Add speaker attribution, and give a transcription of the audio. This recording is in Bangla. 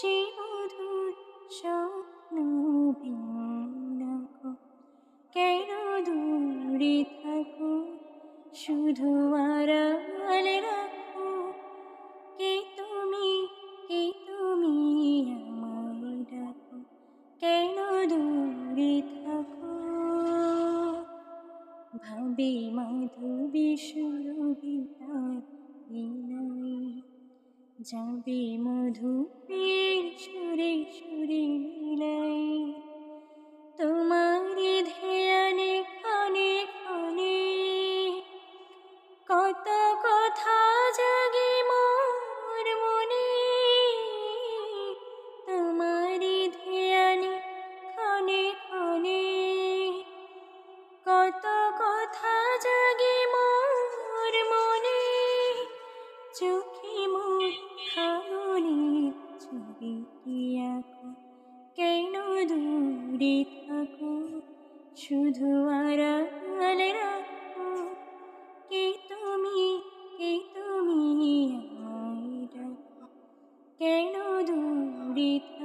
Speaker 1: সে মধুর স্বপ্ন কেন দূরে থাকো? শুধু আড়ালে রাখো। কে তুমি? কে তুমি? আমায় ডাকো। কেন দূরে থাকো? ভাবে মাধবী বিনয় যাবে মধুপের কত কথা জাগে মোর মনে। তোমার ধ্যানে ক্ষণে কত কথা জাগে মোর মনে। চোখে খামনের ছবি আঁকো? থাকো? শুধু আড়ালে রাখো। Judith.